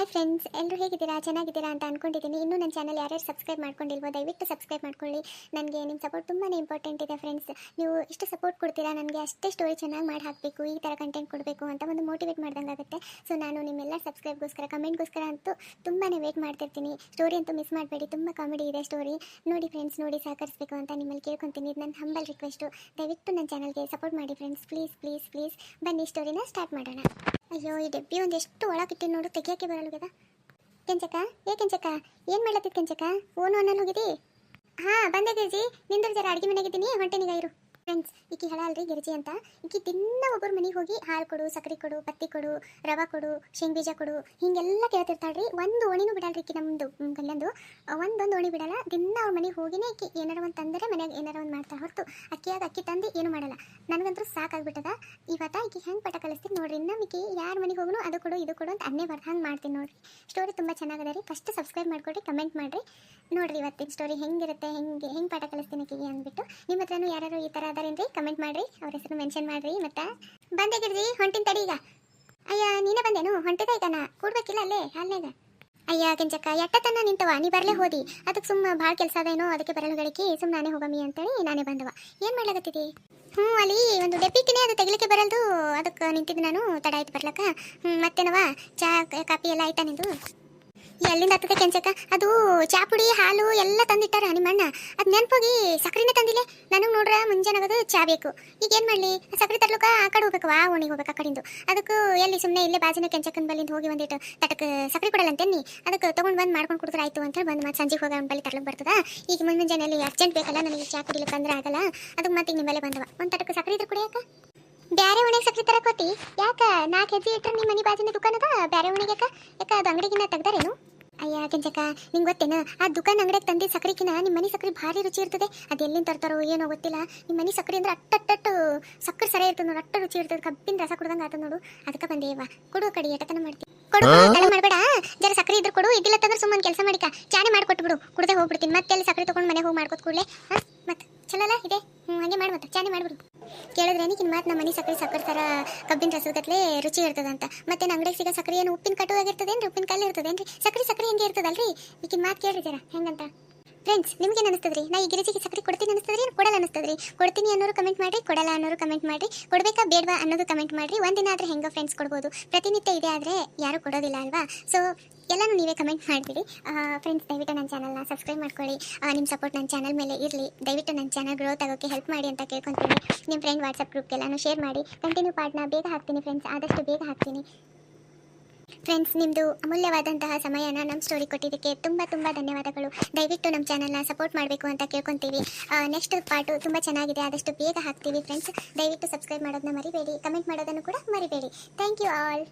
Hi friends ಎಲ್ಲರೂ ಹೇಗಿದ್ದೀರಾ? ಚೆನ್ನಾಗಿದ್ದೀರಾ ಅಂತ ಅನ್ಕೊಂಡಿದ್ದೀನಿ. ಇನ್ನೂ ನನ್ನ ಚಾನಲ್ ಯಾರ್ಯಾರು ಸಬ್ಸ್ಕ್ರೈಬ್ ಮಾಡ್ಕೊಂಡಿಲ್ವೋ, ದಯವಿಟ್ಟು ಸಬ್ಸ್ಕ್ರೈಬ್ ಮಾಡ್ಕೊಳ್ಳಿ. ನನಗೆ ನಿಮ್ಮ ಸಪೋರ್ಟ್ ತುಂಬಾ ಇಂಪಾರ್ಟೆಂಟ್ ಇದೆ ಫ್ರೆಂಡ್ಸ್ ನೀವು ಇಷ್ಟು ಸಪೋರ್ಟ್ ಕೊಡ್ತೀರಾ? ನನಗೆ ಅಷ್ಟೇ ಸ್ಟೋರಿ ಚೆನ್ನಾಗಿ ಮಾಡಿ ಹಾಕಬೇಕು, ಈ ಥರ ಕಂಟೆಂಟ್ ಕೊಡಬೇಕು ಅಂತ ಒಂದು ಮೋಟಿವೇಟ್ ಮಾಡ್ದಂಗೆ ಆಗುತ್ತೆ. ಸೊ ನಾನು ನಿಮ್ಮೆಲ್ಲ ಸಬ್ಸ್ಕ್ರೈಬ್ಗೋಸ್ಕರ ಕಮೆಂಟ್ಗೋಸ್ಕರ ಅಂತೂ ತುಂಬಾ ವೇಟ್ ಮಾಡ್ತಿರ್ತೀನಿ. ಸ್ಟೋರಿ ಅಂತೂ ಮಿಸ್ ಮಾಡಬೇಡಿ, ತುಂಬ ಕಾಮಿಡಿ ಇದೆ ಸ್ಟೋರಿ ನೋಡಿ ಫ್ರೆಂಡ್ಸ್ ನೋಡಿ ಸಹಕರಿಸಬೇಕು ಅಂತ ನಿಮ್ಮಲ್ಲಿ ಕೇಳ್ಕೊತೀನಿ. ಇದು ನನ್ನ ಹಂಬಲ್ ರಿಕ್ವೆಸ್ಟು ದಯವಿಟ್ಟು ನನ್ನ ಚಾನಲ್ಗೆ ಸಪೋರ್ಟ್ ಮಾಡಿ ಫ್ರೆಂಡ್ಸ್ ಪ್ಲೀಸ್ ಪ್ಲೀಸ್ ಪ್ಲೀಸ್ ಬನ್ನಿ ಸ್ಟೋರಿನ ಸ್ಟಾರ್ಟ್ ಮಾಡೋಣ. ಅಯ್ಯೋ, ಈ ಡಬ್ಬಿ ಒಂದು ಎಷ್ಟು ಒಳಗಿಟ್ಟು ನೋಡು, ತೆಗಿಯೋಕ್ಕೆ ಬರಲ್ಗದ ಕೆಂಚಕ, ಏ ಕೆಂಚಕ, ಏನು ಮಾಡ್ಲತ್ತಿದ್ ಕೆಂಚಕ? ಓನು ಅನ್ನಲ್ಲಿ ಹೋಗಿದಿ. ಹಾಂ, ಬಂದೆ ಗಿರ್ಜಿ ನಿಂದ್ರ ಜರ ಅಡುಗೆ ಮನೆಗಿದ್ದೀನಿ ಹೊಂಟೆನಿಗ ಇರು. ಫ್ರೆಂಡ್ಸ್ ಈಕಿ ಗಿರ್ಜಿ ಅಂತ. ಈಕಿ ದಿನ ಒಬ್ಬರ ಮನೆಗೆ ಹೋಗಿ ಹಾಲು ಕೊಡು ಸಕ್ಕರೆ ಕೊಡು, ಪತ್ತಿ ಕೊಡು, ರವಾ ಕೊಡು, ಶೇಂಗ್ ಬೀಜ ಕೊಡು, ಹಿಂಗೆಲ್ಲ ಕೇಳ್ತಿರ್ತಾಳ್ರಿ. ಒಂದು ಓಣಿನೂ ಬಿಡಲ್ರಿ ಈಕಿ ನಮ್ಮದು ಗಲ್ಲಂದು ಒಂದೊಂದು ಓಣಿ ಬಿಡಲ್ಲ. ದಿನ ಅವ್ರ ಮನೆಗೆ ಹೋಗಿನೇ ಈಕಿ ಏನಾರ ಒಂದು ತಂದರೆ ಮನೆಯಾಗ ಏನಾರ ಒಂದು ಮಾಡ್ತಾಳೆ ಹೊರತು. ಅಕ್ಕಿಯಾಗ ಅಕ್ಕಿ ತಂದು ಏನು ಮಾಡಲ್ಲ. ನನಗಂತೂ ಸಾಕಾಗ್ಬಿಟ್ಟದ. ಇವತ್ತ ಈಕಿ ಹೆಂಗೆ ಪಟ ಕಲಿಸ್ತೀನಿ ನೋಡ್ರಿ. ಈಕಿ ಯಾರ ಮನೆಗೆ ಹೋಗುನು ಅದು ಕೊಡು, ಇದು ಕೊಡು ಅಂತ ಅನ್ನೇ ಬರ್ದು ಹಂಗೆ ಮಾಡ್ತೀನಿ ನೋಡ್ರಿ. ಸ್ಟೋರಿ ತುಂಬ ಚೆನ್ನಾಗಿದೆ ರೀ. ಫಸ್ಟ್ ಸಬ್ಸ್ಕ್ರೈಬ್ ಮಾಡ್ಕೊಡ್ರಿ ಕಮೆಂಟ್ ಮಾಡಿರಿ. ನೋಡ್ರಿ ಇವತ್ತಿನ ಸ್ಟೋರಿ ಹೆಂಗಿರುತ್ತೆ, ಹೆಂಗೆ ಹೆಂಗೆ ಪಾಠ ಕಲಿಸ್ತೀನಿ ಆಕಿಗೆ ಅಂದ್ಬಿಟ್ಟು. ನಿಮ್ಮ ಹತ್ರನೂ ಯಾರು ಈ ಥರ ಅದಾರೇನ್ರಿ ಕಮೆಂಟ್ ಮಾಡ್ರಿ, ಅವ್ರ ಹೆಸರು ಮೆನ್ಷನ್ ಮಾಡ್ರಿ, ಮತ್ತೆ ಬಂದೆ ಗಿರ್ಜಿ, ಹೊಂಟಿನ ತಡಿ ಈಗ. ಅಯ್ಯ, ನೀನೇ ಬಂದೇನು? ಹೊಂಟಿದ ಈಗ ಕೂಡ್ಬೇಕಿಲ್ಲ ಅಲ್ಲೇ ಹಾಲ್ನಾಗ ಅಯ್ಯ, ಕೆಂಚಕ್ಕ, ಎಟ್ಟತನ ನಿಂತವ ನೀ ಬರಲೇ ಹೋದಿ. ಅದಕ್ಕೆ ಸುಮ್ಮ ಭಾಳ ಕೆಲಸ ಅದೇನೋ ಅದಕ್ಕೆ ಬರಲು ಗಳಿಕೆ. ಸುಮ್ಮ ನಾನೇ ಹೋಗಮ್ಮಿ ಅಂತೇಳಿ ನಾನೇ ಬಂದವ. ಏನು ಮಾಡ್ಲಾಗತ್ತಿದಿ ಹ್ಞೂ, ಅಲ್ಲಿ ಒಂದು ಡೆಪ್ಪಿಕಿನೇ ಅದು ತೆಗಿಲಿಕ್ಕೆ ಬರಲ್ದು. ಅದಕ್ಕೆ ನಿಂತಿದ್ದು ನಾನು, ತಡ ಆಯ್ತು ಬರ್ಲಕ್ಕ. ಹ್ಞೂ ಮತ್ತೇನವ ಚಾ ಕಾಪಿ ಎಲ್ಲ ಆಯ್ತಾ ನಿಂದು? ಎಲ್ಲಿಂದ ಹತ್ತದೆ ಕೆಂಚಕ್ಕ? ಅದು ಚಾಪುಡಿ ಹಾಲು ಎಲ್ಲ ತಂದಿಟ್ಟಾರ ನಿಮ್ಮಣ್ಣ. ಅದು ನೆನಪೋಗಿ ಸಕ್ಕರೆನೇ ತಂದಿಲ್ಲ? ನನಗೆ ನೋಡ್ರ ಮುಂಜಾನಾಗದು ಚಾ ಬೇಕು. ಈಗ ಏನು ಮಾಡಲಿ? ಸಕ್ರೆ ತರ್ಲಕ್ಕ ಆ ಕಡೆ ಹೋಗ್ಬೇಕು, ಆ ಓಣಿಗೆ ಹೋಗ್ಬೇಕು ಆ ಕಡೆಂದು. ಅದಕ್ಕೆ ಎಲ್ಲಿ ಸುಮ್ಮನೆ ಇಲ್ಲೇ ಬಾಜಿನ ಕೆಂಚಕ್ಕನ ಬಲ್ಲಿಂದ ಹೋಗಿ ಒಂದಿಟ್ಟು ತಟಕ್ಕೆ ಸಕ್ರೆ ಕೊಡಲ್ಲ ಅಂತೇನಿ ಅದಕ್ಕೆ ತೊಗೊಂಡು ಬಂದು ಮಾಡ್ಕೊಂಡು ಕುಡಿದ್ರೆ ಆಯ್ತು ಅಂತ ಬಂದು ಮತ್ತೆ ಸಂಜೆಗೆ ಹೋಗಿ ಅವ್ನ ಬಲ್ಲಿ ತರ್ಲಕ್ಕೆ ಬರ್ತದ. ಈಗ ಮುಂಜಾನೆಯಲ್ಲಿ ಅರ್ಜೆಂಟ್ ಬೇಕಲ್ಲ, ನನಗೆ ಚಾ ಕುಡಿಲಿಕ್ಕೆ ಅಂದ್ರೆ ಆಗಲ್ಲ. ಅದಕ್ಕೆ ಮತ್ತೆ ಮೇಲೆ ಬಂದವ. ಒಂದು ತಟಕ್ ಸಕ್ರೆ ಇದ್ರೆ ಕುಡಿಯಕ್ಕ ಬ್ಯಾರೆ ಒಣಗೆ ಸಕ್ರೆ ತರಕೋತಿ ಕೊಟ್ಟಿ ಯಾಕ? ನಾಲ್ಕು ಹೆಜ್ಜೆ ಇಟ್ಟರೆ ನಿಮ್ಮ ಮನೆ ಬಾಜಿನ ದುಕಾನದ? ಬ್ಯಾರೆ ಒಣಗೆ ಯಾಕ? ಯಾಕ ಅದು ಅಂಗಡಿಗಿನ ತೆಗ್ದಾರೇನು? ಅಯ್ಯ, ಕೆಂಚಕ್ಕ, ನಿಂಗೆ ಗೊತ್ತೇನ? ಆ ದುಕಾನ್ ಅಂಗಡಿಗೆ ತಂದಿದ್ದ ಸಕ್ರಿಕಿನ ನಿಮ್ಮ ಮನೆ ಸಕ್ರಿ ಭಾರಿ ರುಚಿ ಇರ್ತದೆ. ಅದು ಎಲ್ಲಿಂದ ತರ್ತಾರೋ ಏನೋ ಗೊತ್ತಿಲ್ಲ. ನಿಮ್ಮ ಮನೆ ಸಕ್ರಿ ಅಂದ್ರೆ ಅಟ್ಟಟ್ಟು ಸಕ್ಕರೆ ಸರಿ ಇರ್ತದೆ ನೋಡು, ಅಟ್ಟ ರುಚಿ ಇರ್ತದೆ. ಕಬ್ಬಿನ ರಸ ಕುಡ್ದಂಗೆ ಆತ ನೋಡು. ಅದಕ್ಕೆ ಬಂದೇವ ಕೊಡು ಕಡಿ, ಎಟತನ ಮಾಡ್ತೀನಿ ಕೊಡು ಮಾಡಬೇಡ. ಜರ ಸಕ್ರೆ ಇದ್ರೆ ಕೊಡು ಇದಿಲ್ಲ ತಂದ್ರೆ ಸುಮ್ಮನೆ ಕೆಲಸ ಮಾಡಿಕ. ಚಾನೆ ಮಾಡ್ಕೊಟ್ಬಿಡು ಕುಡ್ದೆ ಹೋಗ್ಬಿಡ್ತೀನಿ. ಮತ್ತೆ ಅಲ್ಲಿ ಸಕ್ರೆ ತಗೊಂಡು ಮನೆಗೆ ಹೋಗಿ ಮಾಡ್ಕೊತ್ ಕೂಡಲೇ. ಹಾಂ? ಮತ್ತೆ, ಚಲೋ ಅಲ್ಲ? ಇದೆ? ಹ್ಞೂ ಹಂಗೆ ಮಾಡಿ ಮತ್ತೆ. ಚಾನೆ ಮಾಡ್ಬಿಡು. ಕೇಳಿದ್ರೆ ನಿನ್ನ ಮಾತು ನಮ್ಮ ಮನೆ ಸಕ್ಕರೆ ಸಕ್ಕರೆ ಥರ ಕಬ್ಬಿನ ರಸದಗತ್ಲೆ ರುಚಿ ಇರ್ತದಂತ. ಮತ್ತೆ ನಮ್ಮ ಅಂಗಡಿಗೆ ಸಿಗೋ ಸಕ್ಕರೆ ಏನು ಉಪ್ಪಿನ ಕಟ್ಟುವಾಗಿರ್ತದೇನ್ರಿ ಉಪ್ಪಿನ ಕಲ್ಲು ಇರ್ತದೇನ್ರಿ? ಸಕ್ಕರೆ ಸಕ್ಕರೆ ಹೆಂಗೆ ಇರ್ತದಲ್ರಿ? ಈಗಿನ ಮಾತು ಕೇಳ್ರಿ ಜರ, ಹೆಂಗಂತ? ಫ್ರೆಂಡ್ಸ್ ನಿಮ್ಗೆ ಅನಿಸ್ತದ್ರಿ? ನಾ ಈ ಗಿರಿಜಿಗೆ ಸಕ್ಕರೆ ಕೊಡ್ತೀನಿ ಅನಿಸ್ತದ್ರಿ, ಏನು ಕೊಡಲ್ಲ ಅನಿಸ್ತದ್ರಿ? ಕೊಡ್ತೀನಿ ಅನ್ನೋರು ಕಮೆಂಟ್ ಮಾಡಿ ಕೊಡಲ್ಲ ಅನ್ನೋರು ಕಮೆಂಟ್ ಮಾಡಿ ಕೊಡಬೇಕಾ ಬೇಡವಾ ಅನ್ನೋದು ಕಮೆಂಟ್ ಮಾಡಿರಿ. ಒಂದಿನ ಆದರೆ ಹೆಂಗೋ ಫ್ರೆಂಡ್ಸ್ ಕೊಡ್ಬೋದು. ಪ್ರತಿನಿತ್ಯ ಇದೆ ಆದರೆ ಯಾರೂ ಕೊಡೋದಿಲ್ಲ ಅಲ್ವಾ? ಸೊ ಎಲ್ಲನೂ ನೀವೇ ಕಮೆಂಟ್ ಮಾಡಿಬಿಡಿ ಫ್ರೆಂಡ್ಸ್ ದಯವಿಟ್ಟು ನನ್ನ ಚಾನಲ್ನ ಸಬ್ಸ್ಕ್ರೈಬ್ ಮಾಡ್ಕೊಳ್ಳಿ. ನಿಮ್ಮ ಸಪೋರ್ಟ್ ನನ್ನ ಚಾನಲ್ ಮೇಲೆ ಇರಲಿ. ದಯವಿಟ್ಟು ನನ್ನ ಚಾನಲ್ ಗ್ರೋತ್ ಆಗೋಕ್ಕೆ ಹೆಲ್ಪ್ ಮಾಡಿ ಅಂತ ಕೇಳ್ಕೊತೀನಿ. ನಿಮ್ಮ ಫ್ರೆಂಡ್ ವಾಟ್ಸಪ್ ಗ್ರೂಪ್ಗೆಲ್ಲಾನು ಶೇರ್ ಮಾಡಿ. ಕಂಟಿನ್ಯೂ ಪಾರ್ಟ್ನ ಬೇಗ ಹಾಕ್ತೀನಿ ಫ್ರೆಂಡ್ಸ್ ಆದಷ್ಟು ಬೇಗ ಹಾಕ್ತೀನಿ. ಫ್ರೆಂಡ್ಸ್ ನಿಮ್ಮದು ಅಮೂಲ್ಯವಾದಂತಹ ಸಮಯನ ನಮ್ಮ ಸ್ಟೋರಿ ಕೊಟ್ಟಿದ್ದಕ್ಕೆ ತುಂಬ ತುಂಬ ಧನ್ಯವಾದಗಳು. ದಯವಿಟ್ಟು ನಮ್ಮ ಚಾನಲ್ನ ಸಪೋರ್ಟ್ ಮಾಡಬೇಕು ಅಂತ ಕೇಳ್ಕೊತೀವಿ. ನೆಕ್ಸ್ಟ್ ಪಾರ್ಟು ತುಂಬ ಚೆನ್ನಾಗಿದೆ. ಆದಷ್ಟು ಬೇಗ ಹಾಕ್ತೀವಿ ಫ್ರೆಂಡ್ಸ್ ದಯವಿಟ್ಟು ಸಬ್ಸ್ಕ್ರೈಬ್ ಮಾಡೋದನ್ನ ಮರಿಬೇಡಿ. ಕಮೆಂಟ್ ಮಾಡೋದನ್ನು ಕೂಡ ಮರಿಬೇಡಿ. Thank you all